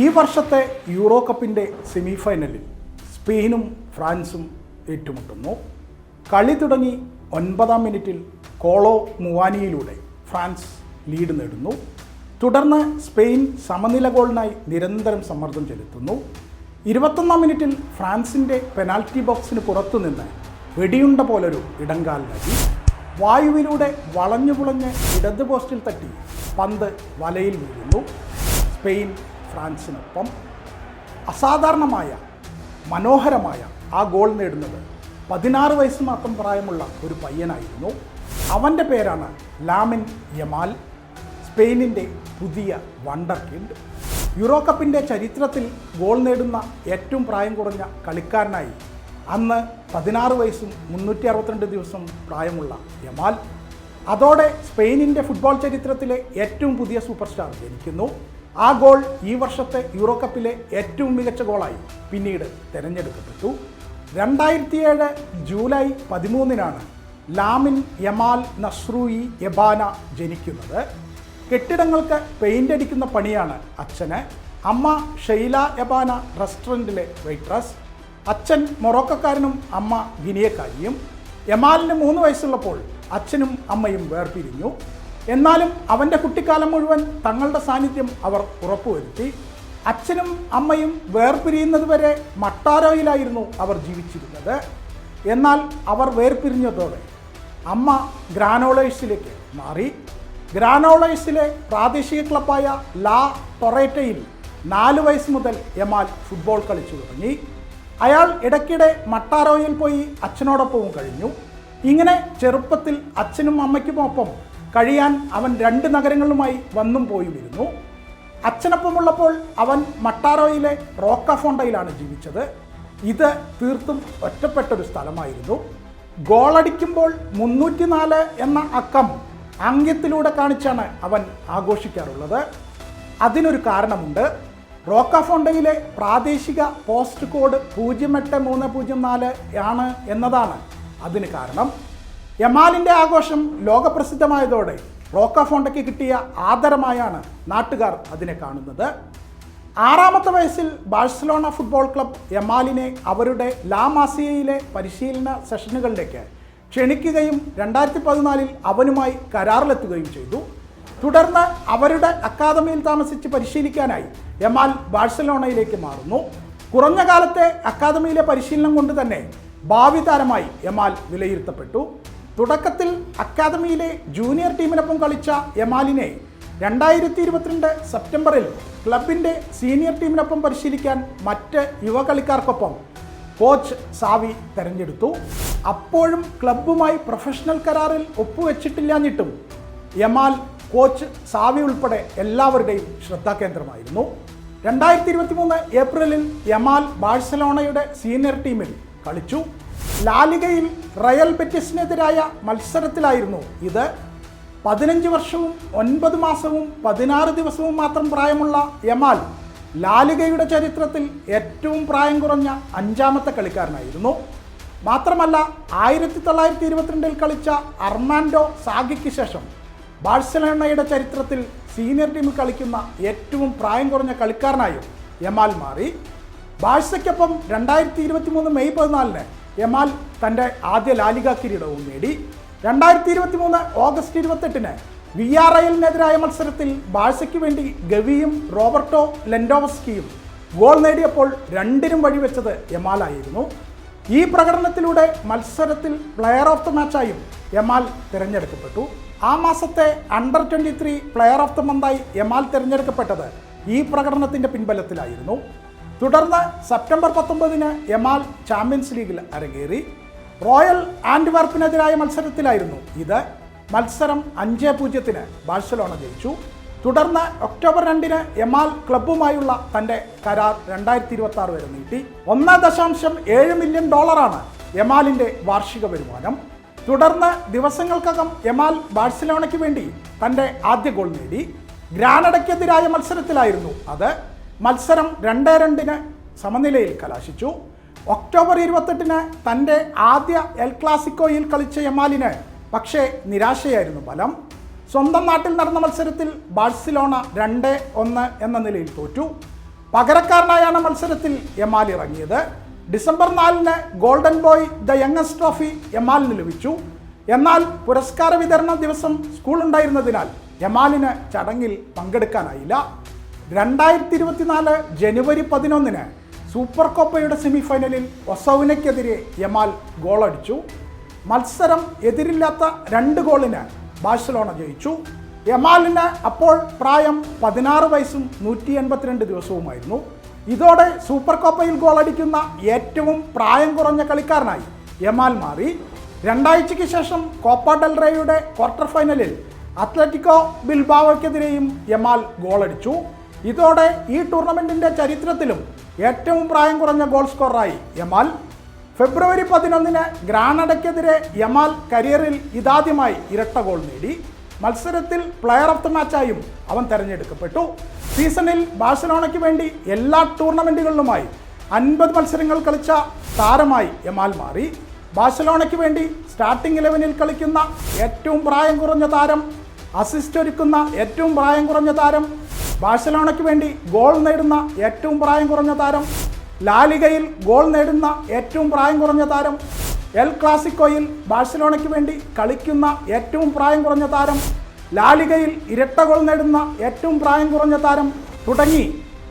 ഈ വർഷത്തെ യൂറോ കപ്പിന്റെ സെമി ഫൈനലിൽ സ്പെയിനും ഫ്രാൻസും ഏറ്റുമുട്ടുന്നു. കളി തുടങ്ങി ഒൻപതാം മിനിറ്റിൽ കോളോ മുവാനിയിലൂടെ ഫ്രാൻസ് ലീഡ് നേടുന്നു. തുടർന്ന് സ്പെയിൻ സമനില ഗോളിനായി നിരന്തരം സമ്മർദ്ദം ചെലുത്തുന്നു. ഇരുപത്തൊന്നാം മിനിറ്റിൽ ഫ്രാൻസിന്റെ പെനാൽറ്റി ബോക്സിന് പുറത്തുനിന്ന് വെടിയുണ്ട പോലൊരു ഇടങ്കാൽ നൽകി വായുവിലൂടെ വളഞ്ഞു പുളഞ്ഞ് ഇടത് പോസ്റ്റിൽ തട്ടി പന്ത് വലയിൽ വീഴുന്നു. സ്പെയിൻ ഫ്രാൻസിനൊപ്പം അസാധാരണമായ മനോഹരമായ ആ ഗോൾ നേടുന്നത് പതിനാറ് വയസ്സ് മാത്രം പ്രായമുള്ള ഒരു പയ്യനായിരുന്നു. അവന്റെ പേരാണ് ലാമിൻ യമാൽ. സ്പെയിനിന്റെ പുതിയ വണ്ടർ കിഡ് യൂറോ കപ്പിന്റെ ചരിത്രത്തിൽ ഗോൾ നേടുന്ന ഏറ്റവും പ്രായം കുറഞ്ഞ കളിക്കാരനായി അന്ന് പതിനാറ് വയസ്സും മുന്നൂറ്റി അറുപത്തിരണ്ട് ദിവസം പ്രായമുള്ള യമാൽ. അതോടെ സ്പെയിനിന്റെ ഫുട്ബോൾ ചരിത്രത്തിലെ ഏറ്റവും പുതിയ സൂപ്പർ സ്റ്റാർ ജനിക്കുന്നു. ആ ഗോൾ ഈ വർഷത്തെ യൂറോ കപ്പിലെ ഏറ്റവും മികച്ച ഗോളായി പിന്നീട് തിരഞ്ഞെടുക്കപ്പെട്ടു. രണ്ടായിരത്തിയേഴ് ജൂലൈ പതിമൂന്നിനാണ് ലാമിൻ യമാൽ നസ്രൂയി യബാന ജനിക്കുന്നത്. കെട്ടിടങ്ങൾക്ക് പെയിന്റ് അടിക്കുന്ന പണിയാണ് അച്ഛന്. അമ്മ ഷെയ്ല യബാന റെസ്റ്റോറന്റിലെ വെയിട്രസ്. അച്ഛൻ മൊറോക്കക്കാരനും അമ്മ ഗിനിയക്കാരിയും. യമാലിന് മൂന്ന് വയസ്സുള്ളപ്പോൾ അച്ഛനും അമ്മയും വേർപിരിഞ്ഞു. എന്നാലും അവന്റെ കുട്ടിക്കാലം മുഴുവൻ തങ്ങളുടെ സാന്നിധ്യം അവർ ഉറപ്പുവരുത്തി. അച്ഛനും അമ്മയും വേർപിരിയുന്നത് വരെ മട്ടാരോയിലായിരുന്നു അവർ ജീവിച്ചിരുന്നത്. എന്നാൽ അവർ വേർപിരിഞ്ഞതോടെ അമ്മ ഗ്രാനോളേഴ്സിലേക്ക് മാറി. ഗ്രാനോളേഴ്സിലെ പ്രാദേശിക ക്ലബായ ലാ ടൊറേറ്റയിൽ നാല് വയസ്സ് മുതൽ യമാൽ ഫുട്ബോൾ കളിച്ചു തുടങ്ങി. അയാൾ ഇടയ്ക്കിടെ മട്ടാരോയിൽ പോയി അച്ഛനോടൊപ്പവും കഴിഞ്ഞു. ഇങ്ങനെ ചെറുപ്പത്തിൽ അച്ഛനും അമ്മയ്ക്കുമൊപ്പം കഴിയാൻ അവൻ രണ്ട് നഗരങ്ങളുമായി വന്നും പോയുമിരുന്നു അച്ഛനൊപ്പമുള്ളപ്പോൾ അവൻ മട്ടാരോയിലെ റോക്കഫോണ്ടയിലാണ് ജീവിച്ചത്. ഇത് തീർത്തും ഒറ്റപ്പെട്ടൊരു സ്ഥലമായിരുന്നു. ഗോളടിക്കുമ്പോൾ മുന്നൂറ്റിനാല് എന്ന അക്കം ആംഗ്യത്തിലൂടെ കാണിച്ചാണ് അവൻ ആഘോഷിക്കാറുള്ളത്. അതിനൊരു കാരണമുണ്ട്. റോക്കഫോണ്ടയിലെ പ്രാദേശിക പോസ്റ്റ് കോഡ് പൂജ്യം എട്ട് മൂന്ന് പൂജ്യം നാല് ആണ് എന്നതാണ് അതിന് കാരണം. യമാലിന്റെ ആഘോഷം ലോകപ്രസിദ്ധമായതോടെ റോക്കഫോണ്ടയ്ക്ക് കിട്ടിയ ആദരമായാണ് നാട്ടുകാർ അതിനെ കാണുന്നത്. ആറാമത്തെ വയസ്സിൽ ബാഴ്സലോണ ഫുട്ബോൾ ക്ലബ് യമാലിനെ അവരുടെ ലാ മാസിയയിലെ പരിശീലന സെഷനുകളിലേക്ക് ക്ഷണിക്കുകയും രണ്ടായിരത്തി പതിനാലിൽ അവനുമായി കരാറിലെത്തുകയും ചെയ്തു. തുടർന്ന് അവരുടെ അക്കാദമിയിൽ താമസിച്ച് പരിശീലിക്കാനായി യമാൽ ബാഴ്സലോണയിലേക്ക് മാറുന്നു. കുറഞ്ഞ കാലത്തെ അക്കാദമിയിലെ പരിശീലനം കൊണ്ട് തന്നെ ഭാവി താരമായി യമാൽ വിലയിരുത്തപ്പെട്ടു. തുടക്കത്തിൽ അക്കാദമിയിലെ ജൂനിയർ ടീമിനൊപ്പം കളിച്ച യമാലിനെ രണ്ടായിരത്തി ഇരുപത്തിരണ്ട് സെപ്റ്റംബറിൽ ക്ലബിന്റെ സീനിയർ ടീമിനൊപ്പം പരിശീലിക്കാൻ മറ്റ് യുവ കളിക്കാർക്കൊപ്പം കോച്ച് സാവി തെരഞ്ഞെടുത്തു. അപ്പോഴും ക്ലബ്ബുമായി പ്രൊഫഷണൽ കരാറിൽ ഒപ്പുവെച്ചിട്ടില്ലാഞ്ഞിട്ടും യമാൽ കോച്ച് സാവി ഉൾപ്പെടെ എല്ലാവരുടെയും ശ്രദ്ധാകേന്ദ്രമായിരുന്നു. രണ്ടായിരത്തി ഇരുപത്തി മൂന്ന് ഏപ്രിലിൽ യമാൽ ബാഴ്സലോണയുടെ സീനിയർ ടീമിൽ കളിച്ചു. ലാലിഗയിൽ റയൽ ബെറ്റിസിനെതിരായ മത്സരത്തിലായിരുന്നു ഇത്. പതിനഞ്ച് വർഷവും ഒൻപത് മാസവും പതിനാറ് ദിവസവും മാത്രം പ്രായമുള്ള യമാൽ ലാലികയുടെ ചരിത്രത്തിൽ ഏറ്റവും പ്രായം കുറഞ്ഞ അഞ്ചാമത്തെ കളിക്കാരനായിരുന്നു. മാത്രമല്ല ആയിരത്തി തൊള്ളായിരത്തി ഇരുപത്തിരണ്ടിൽ കളിച്ച അർമാൻഡോ സാഗിക്ക് ശേഷം ബാഴ്സലോണയുടെ ചരിത്രത്തിൽ സീനിയർ ടീമിൽ കളിക്കുന്ന ഏറ്റവും പ്രായം കുറഞ്ഞ കളിക്കാരനായും യമാൽ മാറി. ബാഴ്സയ്ക്കൊപ്പം രണ്ടായിരത്തി ഇരുപത്തി മൂന്ന് മെയ് പതിനാലിന് യമാൽ തന്റെ ആദ്യ ലാലിക കിരീടവും നേടി. രണ്ടായിരത്തി ഇരുപത്തി മൂന്ന് ഓഗസ്റ്റ് ഇരുപത്തെട്ടിന് വി ആർ ഐലിനെതിരായ മത്സരത്തിൽ ബാഴ്സയ്ക്ക് വേണ്ടി ഗവിയും റോബർട്ടോ ലെൻഡോവസ്കിയും ഗോൾ നേടിയപ്പോൾ രണ്ടിനും വഴിവെച്ചത് യമാലായിരുന്നു ഈ പ്രകടനത്തിലൂടെ മത്സരത്തിൽ പ്ലെയർ ഓഫ് ദ മാച്ചായും യമാൽ തിരഞ്ഞെടുക്കപ്പെട്ടു. ആ മാസത്തെ under twenty three player of the മന്തായി Yamal തിരഞ്ഞെടുക്കപ്പെട്ടത് ഈ പ്രകടനത്തിന്റെ പിൻബലത്തിലായിരുന്നു. തുടർന്ന് സെപ്റ്റംബർ പത്തൊമ്പതിന് യമാൽ ചാമ്പ്യൻസ് ലീഗിൽ അരങ്ങേറി. റോയൽ ആൻഡ്വർപ്പിനെതിരായ മത്സരത്തിലായിരുന്നു ഇത്. മത്സരം അഞ്ച് പൂജ്യത്തിന് ബാഴ്സലോണ ജയിച്ചു. തുടർന്ന് ഒക്ടോബർ രണ്ടിന് യമാൽ ക്ലബ്ബുമായുള്ള തന്റെ കരാർ രണ്ടായിരത്തി ഇരുപത്തി ആറ് വരെ നീട്ടി. ഒന്ന് ദശാംശം ഏഴ് മില്യൺ ഡോളറാണ് യമാലിന്റെ വാർഷിക വരുമാനം. തുടർന്ന് ദിവസങ്ങൾക്കകം യമാൽ ബാഴ്സലോണയ്ക്ക് വേണ്ടി തന്റെ ആദ്യ ഗോൾ നേടി. ഗ്രാനഡയ്ക്കെതിരായ മത്സരത്തിലായിരുന്നു അത്. മത്സരം രണ്ട് രണ്ടിന് സമനിലയിൽ കലാശിച്ചു. ഒക്ടോബർ ഇരുപത്തെട്ടിന് തന്റെ ആദ്യ എൽ ക്ലാസിക്കോയിൽ കളിച്ച യമാലിന് പക്ഷേ നിരാശയായിരുന്നു ഫലം. സ്വന്തം നാട്ടിൽ നടന്ന മത്സരത്തിൽ ബാഴ്സിലോണ രണ്ട് ഒന്ന് എന്ന നിലയിൽ തോറ്റു. പകരക്കാരനായാണ് മത്സരത്തിൽ യമാൽ ഇറങ്ങിയത്. ഡിസംബർ നാലിന് Golden Boy the youngest trophy യമാലിന് ലഭിച്ചു. എന്നാൽ പുരസ്കാര വിതരണ ദിവസം സ്കൂൾ ഉണ്ടായിരുന്നതിനാൽ യമാലിന് ചടങ്ങിൽ പങ്കെടുക്കാനായില്ല. രണ്ടായിരത്തി ഇരുപത്തിനാല് ജനുവരി പതിനൊന്നിന് സൂപ്പർ കോപ്പയുടെ സെമിഫൈനലിൽ ഒസൗവിനയ്ക്കെതിരെ യമാൽ ഗോളടിച്ചു. മത്സരം എതിരില്ലാത്ത രണ്ട് ഗോളിന് ബാഴ്സലോണ ജയിച്ചു. യമാലിന് അപ്പോൾ പ്രായം പതിനാറ് വയസ്സും നൂറ്റി എൺപത്തിരണ്ട് ദിവസവുമായിരുന്നു. ഇതോടെ സൂപ്പർ കോപ്പയിൽ ഗോളടിക്കുന്ന ഏറ്റവും പ്രായം കുറഞ്ഞ കളിക്കാരനായി യമാൽ മാറി. രണ്ടാഴ്ചയ്ക്ക് ശേഷം കോപ്പ ഡെൽറേയുടെ ക്വാർട്ടർ ഫൈനലിൽ അത്ലറ്റിക്കോ ബിൽബാവയ്ക്കെതിരെയും യമാൽ ഗോളടിച്ചു. ഇതോടെ ഈ ടൂർണമെന്റിന്റെ ചരിത്രത്തിലും ഏറ്റവും പ്രായം കുറഞ്ഞ ഗോൾ സ്കോററായി യമാൽ. ഫെബ്രുവരി പതിനൊന്നിന് ഗ്രാനഡയ്ക്കെതിരെ യമാൽ കരിയറിൽ ഇതാദ്യമായി ഇരട്ട ഗോൾ നേടി. മത്സരത്തിൽ പ്ലെയർ ഓഫ് ദ മാച്ചായും അവൻ തെരഞ്ഞെടുക്കപ്പെട്ടു. സീസണിൽ ബാഴ്സലോണയ്ക്ക് വേണ്ടി എല്ലാ ടൂർണമെന്റുകളിലുമായി അൻപത് മത്സരങ്ങൾ കളിച്ച താരമായി യമാൽ മാറി. ബാഴ്സലോണയ്ക്ക് വേണ്ടി സ്റ്റാർട്ടിംഗ് ഇലവനിൽ കളിക്കുന്ന ഏറ്റവും പ്രായം കുറഞ്ഞ താരം അസിസ്റ്റ് ഒരുക്കുന്ന ഏറ്റവും പ്രായം കുറഞ്ഞ താരം ബാഴ്സലോണയ്ക്ക് വേണ്ടി ഗോൾ നേടുന്ന ഏറ്റവും പ്രായം കുറഞ്ഞ താരം ലാലികയിൽ ഗോൾ നേടുന്ന ഏറ്റവും പ്രായം കുറഞ്ഞ താരം എൽ ക്ലാസിക്കോയിൽ ബാഴ്സലോണയ്ക്ക് വേണ്ടി കളിക്കുന്ന ഏറ്റവും പ്രായം കുറഞ്ഞ താരം ലാലികയിൽ ഇരട്ട ഗോൾ നേടുന്ന ഏറ്റവും പ്രായം കുറഞ്ഞ താരം തുടങ്ങി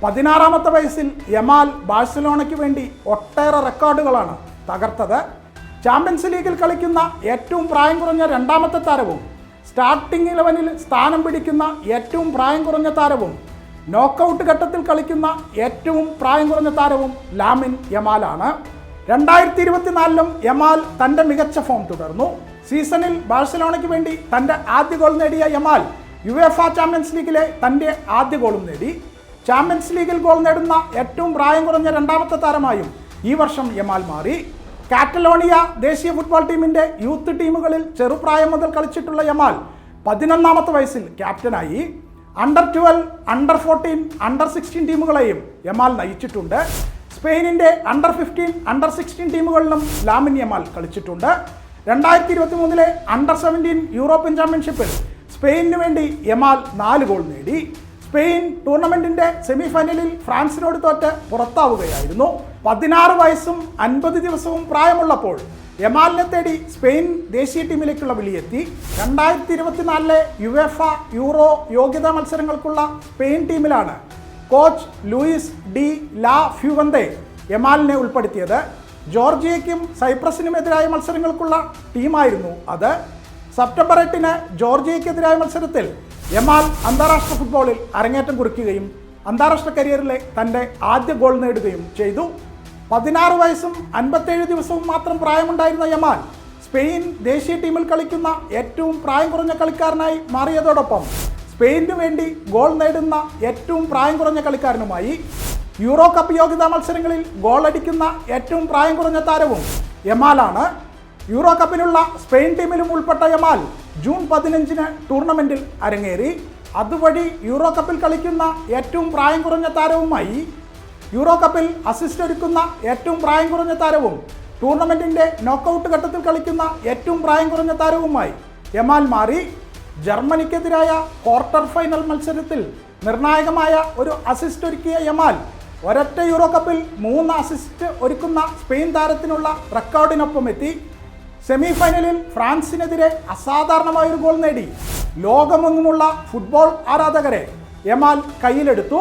പതിനാറാമത്തെ വയസ്സിൽ യമാൽ ബാഴ്സലോണയ്ക്ക് വേണ്ടി ഒട്ടേറെ റെക്കോർഡുകളാണ് തകർത്തത്. ചാമ്പ്യൻസ് ലീഗിൽ കളിക്കുന്ന ഏറ്റവും പ്രായം കുറഞ്ഞ രണ്ടാമത്തെ താരവും സ്റ്റാർട്ടിംഗ് ഇലവനിൽ സ്ഥാനം പിടിക്കുന്ന ഏറ്റവും പ്രായം കുറഞ്ഞ താരവും നോക്കൗട്ട് ഘട്ടത്തിൽ കളിക്കുന്ന ഏറ്റവും പ്രായം കുറഞ്ഞ താരവും ലാമിൻ യമാലാണ്. രണ്ടായിരത്തി ഇരുപത്തിനാലിലും യമാൽ തന്റെ മികച്ച ഫോം തുടർന്നു. സീസണിൽ ബാഴ്സലോണയ്ക്ക് വേണ്ടി തന്റെ ആദ്യ ഗോൾ നേടിയ യമാൽ യുവേഫ ചാമ്പ്യൻസ് ലീഗിലെ തന്റെ ആദ്യ ഗോളും നേടി. ചാമ്പ്യൻസ് ലീഗിൽ ഗോൾ നേടുന്ന ഏറ്റവും പ്രായം കുറഞ്ഞ രണ്ടാമത്തെ താരമായും ഈ വർഷം യമാൽ മാറി. കാറ്റലോണിയ ദേശീയ ഫുട്ബോൾ ടീമിന്റെ യൂത്ത് ടീമുകളിൽ ചെറുപ്രായം മുതൽ കളിച്ചിട്ടുള്ള യമാൽ പതിനൊന്നാമത്തെ വയസ്സിൽ ക്യാപ്റ്റനായി. Under twelve under fourteen under sixteen ടീമുകളെയും Yamal നയിച്ചിട്ടുണ്ട്. സ്പെയിനിന്റെ അണ്ടർ ഫിഫ്റ്റീൻ അണ്ടർ സിക്സ്റ്റീൻ ടീമുകളിലും ലാമിൻ യമാൽ കളിച്ചിട്ടുണ്ട്. രണ്ടായിരത്തി ഇരുപത്തി മൂന്നിലെ അണ്ടർ സെവന്റീൻ യൂറോപ്യൻ ചാമ്പ്യൻഷിപ്പിൽ സ്പെയിനിന് വേണ്ടി യമാൽ നാല് ഗോൾ നേടി. സ്പെയിൻ ടൂർണമെന്റിന്റെ സെമിഫൈനലിൽ ഫ്രാൻസിനോട് തോറ്റ് പുറത്താവുകയായിരുന്നു. പതിനാറ് വയസ്സും അൻപത് ദിവസവും പ്രായമുള്ളപ്പോൾ യമാലിനെ തേടി സ്പെയിൻ ദേശീയ ടീമിലേക്കുള്ള വിളിയെത്തി. രണ്ടായിരത്തി ഇരുപത്തിനാലിലെ യുവേഫ യൂറോ യോഗ്യതാ മത്സരങ്ങൾക്കുള്ള Spain ടീമിലാണ് coach Luis de la Fuente യമാലിനെ ഉൾപ്പെടുത്തിയത്. ജോർജിയയ്ക്കും സൈപ്രസിനുമെതിരായ മത്സരങ്ങൾക്കുള്ള ടീമായിരുന്നു അത്. സെപ്റ്റംബർ എട്ടിന് ജോർജിയയ്ക്കെതിരായ മത്സരത്തിൽ യമാൽ അന്താരാഷ്ട്ര ഫുട്ബോളിൽ അരങ്ങേറ്റം കുറിക്കുകയും അന്താരാഷ്ട്ര കരിയറിലെ തന്റെ ആദ്യ ഗോൾ നേടുകയും ചെയ്തു. പതിനാറ് വയസ്സും അൻപത്തേഴ് ദിവസവും മാത്രം പ്രായമുണ്ടായിരുന്ന യമാൽ സ്പെയിൻ ദേശീയ ടീമിൽ കളിക്കുന്ന ഏറ്റവും പ്രായം കുറഞ്ഞ കളിക്കാരനായി മാറിയതോടൊപ്പം സ്പെയിനു വേണ്ടി ഗോൾ നേടുന്ന ഏറ്റവും പ്രായം കുറഞ്ഞ കളിക്കാരനുമായി യൂറോ കപ്പ് യോഗ്യതാ മത്സരങ്ങളിൽ ഗോൾ അടിക്കുന്ന ഏറ്റവും പ്രായം കുറഞ്ഞ താരവും യമാലാണ് യൂറോ കപ്പിനുള്ള സ്പെയിൻ ടീമിലും ഉൾപ്പെട്ട യമാൽ ജൂൺ പതിനഞ്ചിന് ടൂർണമെന്റിൽ അരങ്ങേറി. അതുവഴി യൂറോ കപ്പിൽ കളിക്കുന്ന ഏറ്റവും പ്രായം കുറഞ്ഞ താരവുമായി യൂറോ കപ്പിൽ അസിസ്റ്റ് ഒരുക്കുന്ന ഏറ്റവും പ്രായം കുറഞ്ഞ താരവും ടൂർണമെന്റിന്റെ നോക്കൗട്ട് ഘട്ടത്തിൽ കളിക്കുന്ന ഏറ്റവും പ്രായം കുറഞ്ഞ താരവുമായി യമാൽ മാറി. ജർമ്മനിക്കെതിരായ ക്വാർട്ടർ ഫൈനൽ മത്സരത്തിൽ നിർണായകമായ ഒരു അസിസ്റ്റ് ഒരുക്കിയ യമാൽ ഒരൊറ്റ യൂറോ കപ്പിൽ മൂന്ന് അസിസ്റ്റ് ഒരുക്കുന്ന സ്പെയിൻ താരത്തിനുള്ള റെക്കോർഡിനൊപ്പം എത്തി സെമി ഫൈനലിൽ ഫ്രാൻസിനെതിരെ അസാധാരണമായ ഒരു ഗോൾ നേടി. ലോകമെങ്ങുമുള്ള ഫുട്ബോൾ ആരാധകരെ യമാൽ കയ്യിലെടുത്തു.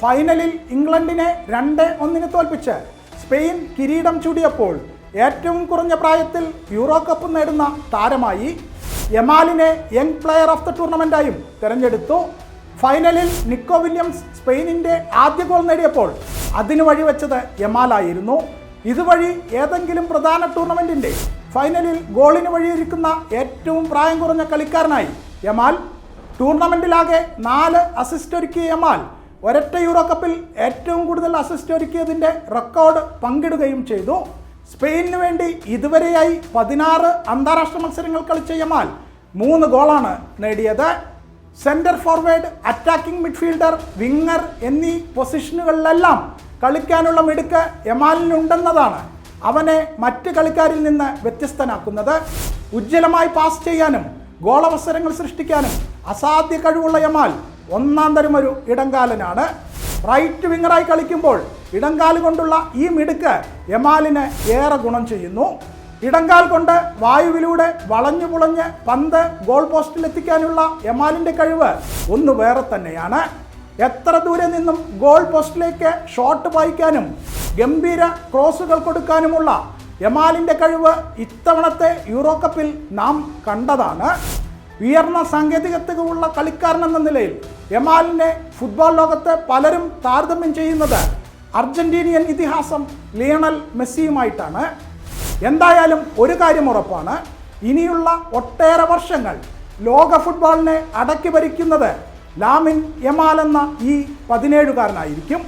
ഫൈനലിൽ ഇംഗ്ലണ്ടിനെ രണ്ട് ഒന്നിന് തോൽപ്പിച്ച് സ്പെയിൻ കിരീടം ചൂടിയപ്പോൾ ഏറ്റവും കുറഞ്ഞ പ്രായത്തിൽ യൂറോ കപ്പ് നേടുന്ന താരമായി യമാലിനെ യങ് പ്ലെയർ ഓഫ് ദ ടൂർണമെന്റായും തിരഞ്ഞെടുത്തു. ഫൈനലിൽ നിക്കോ വില്യംസ് സ്പെയിനിന്റെ ആദ്യ ഗോൾ നേടിയപ്പോൾ അതിന് വഴിവെച്ചത് യമാലായിരുന്നു ഇതുവഴി ഏതെങ്കിലും പ്രധാന ടൂർണമെന്റിന്റെ ഫൈനലിൽ ഗോളിന് വഴിയൊരുക്കുന്ന ഏറ്റവും പ്രായം കുറഞ്ഞ കളിക്കാരനായി യമാൽ. ടൂർണമെന്റിലാകെ നാല് അസിസ്റ്റ് ഒരുക്കിയ യമാൽ. ഒരൊറ്റ യൂറോ കപ്പിൽ ഏറ്റവും കൂടുതൽ അസിസ്റ്റ് ഒരുക്കിയതിന്റെ റെക്കോർഡ് പങ്കിടുകയും ചെയ്തു. സ്പെയിനിന് വേണ്ടി ഇതുവരെയായി പതിനാറ് അന്താരാഷ്ട്ര മത്സരങ്ങൾ കളിച്ച യമാൽ മൂന്ന് ഗോളാണ് നേടിയത്. Centre forward attacking midfielder winger എന്നീ പൊസിഷനുകളിലെല്ലാം കളിക്കാനുള്ള മിടുക്ക് യമാലിനുണ്ടെന്നതാണ് അവനെ മറ്റ് കളിക്കാരിൽ നിന്ന് വ്യത്യസ്തനാക്കുന്നത് ഉജ്ജ്വലമായി പാസ് ചെയ്യാനും ഗോളവസരങ്ങൾ സൃഷ്ടിക്കാനും അസാധ്യ കഴിവുള്ള യമാൽ ഒന്നാം തരം ഒരു ഇടങ്കാലനാണ് റൈറ്റ് വിങ്ങറായി കളിക്കുമ്പോൾ ഇടങ്കാൽ കൊണ്ടുള്ള ഈ മിടുക്ക് യമാലിന് ഏറെ ഗുണം ചെയ്യുന്നു. ഇടങ്കാൽ കൊണ്ട് വായുവിലൂടെ വളഞ്ഞു പുളഞ്ഞ് പന്ത് ഗോൾ പോസ്റ്റിലെത്തിക്കാനുള്ള യമാലിന്റെ കഴിവ് ഒന്ന് വേറെ തന്നെയാണ്. എത്ര ദൂരെ നിന്നും ഗോൾ പോസ്റ്റിലേക്ക് ഷോട്ട് പായിക്കാനും ഗംഭീര ക്രോസുകൾ കൊടുക്കാനുമുള്ള യമാലിന്റെ കഴിവ് ഇത്തവണത്തെ യൂറോ കപ്പിൽ നാം കണ്ടതാണ്. ഉയർന്ന സാങ്കേതികത്വമുള്ള കളിക്കാരൻ എന്ന നിലയിൽ യമാലിനെ ഫുട്ബോൾ ലോകത്തെ പലരും താരതമ്യം ചെയ്യുന്നത് അർജന്റീനിയൻ ഇതിഹാസം ലിയണൽ മെസ്സിയുമായിട്ടാണ്. എന്തായാലും ഒരു കാര്യം ഉറപ്പാണ് ഇനിയുള്ള ഒട്ടേറെ വർഷങ്ങൾ ലോക ഫുട്ബോളിനെ അടക്കി ഭരിക്കുന്നത് ലാമിൻ യമാൽ എന്ന ഈ പതിനേഴുകാരനായിരിക്കും.